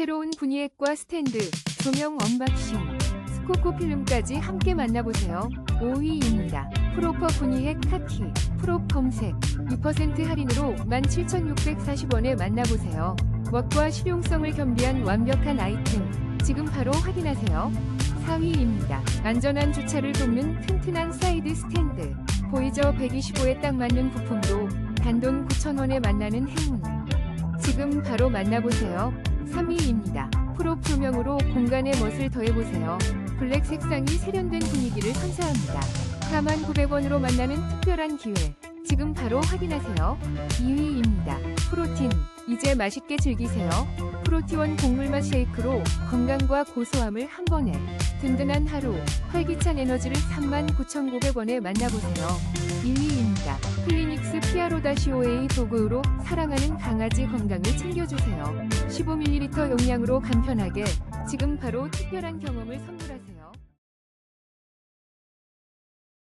새로운 분이액과 스탠드, 조명 언박싱, 스코코 필름까지 함께 만나보세요. 5위입니다. 프로퍼 분이액 카키, 프로 검색, 2% 할인으로 17,640원에 만나보세요. 멋과 실용성을 겸비한 완벽한 아이템, 지금 바로 확인하세요. 4위입니다. 안전한 주차를 돕는 튼튼한 사이드 스탠드, 보이저 125에 딱 맞는 부품도 단돈 9,000원에 만나는 행운. 지금 바로 만나보세요. 3위입니다. 프로 조명으로 공간의 멋을 더해보세요. 블랙 색상이 세련된 분위기를 선사합니다. 49,900원으로 만나는 특별한 기회. 지금 바로 확인하세요. 2위입니다. 프로틴. 이제 맛있게 즐기세요. 프로티원 곡물맛 쉐이크로 건강과 고소함을 한 번에. 든든한 하루. 활기찬 에너지를 39,900원에 만나보세요. 1위입니다. 클리닉스 피아로-OA 도구로 사랑하는 강아지 건강을 챙겨주세요. 15ml 용량으로 간편하게 지금 바로 특별한 경험을 선물하세요.